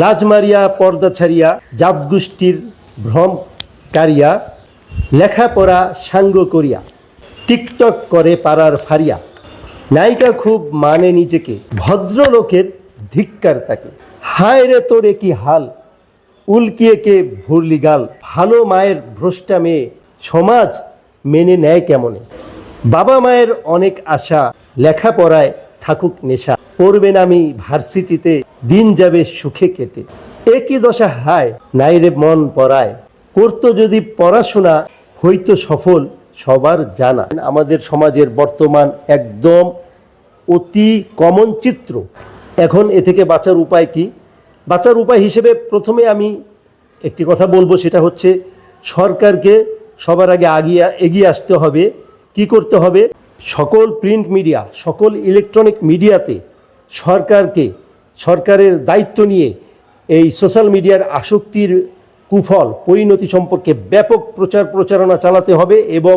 লাজ মারিয়া পর্দা ছাড়িয়া জাত গোষ্ঠীর ভ্রমকারিয়া, লেখাপড়া সাঙ্গ করিয়া, টিকটক করে পাড়ার ফারিয়া। নায়িকা খুব মানে নিজেকে, ভদ্রলোকের ধিক্কার তাকে। হায় রে তোরে কি হাল? উল্কিয়ে কে ভরলি গাল? ভালো মায়ের ভ্রষ্টা মেয়ে সমাজ মেনে নেয় কেমনে? বাবা মায়ের অনেক আশা লেখাপড়ায় থাকুক নেশা পড়বেন আমি ভার্সিটিতে, দিন যাবে সুখে কেটে। একই দশা হায় নাইরে মন পড়ায় করতো যদি পড়াশোনা, হইতো সফল, সবার জানা। আমাদের সমাজের বর্তমান একদম অতি কমন চিত্র। এখন এ থেকে বাঁচার উপায় কি? বাঁচার উপায় হিসেবে প্রথমে আমি একটি কথা বলব, সেটা হচ্ছে সরকারকে সবার আগে আগিয়ে, এগিয়ে আসতে হবে। কি করতে হবে? সকল প্রিন্ট মিডিয়া, সকল ইলেকট্রনিক মিডিয়াতে সরকারকে, সরকারের দায়িত্ব নিয়ে এই সোশ্যাল মিডিয়ার আসক্তির কুফল, পরিণতি সম্পর্কে ব্যাপক প্রচার প্রচারণা চালাতে হবে এবং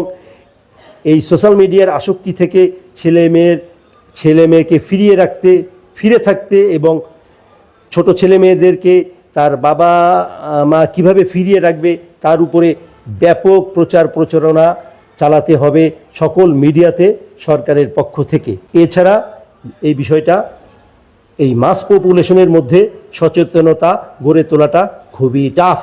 এই সোশ্যাল মিডিয়ার আসক্তি থেকে ছেলে মেয়ের, ছেলে মেয়েকে ফিরিয়ে রাখতে, ফিরে থাকতে এবং ছোট ছেলে মেয়েদেরকে তার বাবা, মা কীভাবে ফিরিয়ে রাখবে তার উপরে ব্যাপক প্রচার প্রচারণা চালাতে হবে সকল মিডিয়াতে সরকারের পক্ষ থেকে। এছাড়া এই বিষয়টা, এই মাস পপুলেশনের মধ্যে সচেতনতা গড়ে তোলাটা খুবই টাফ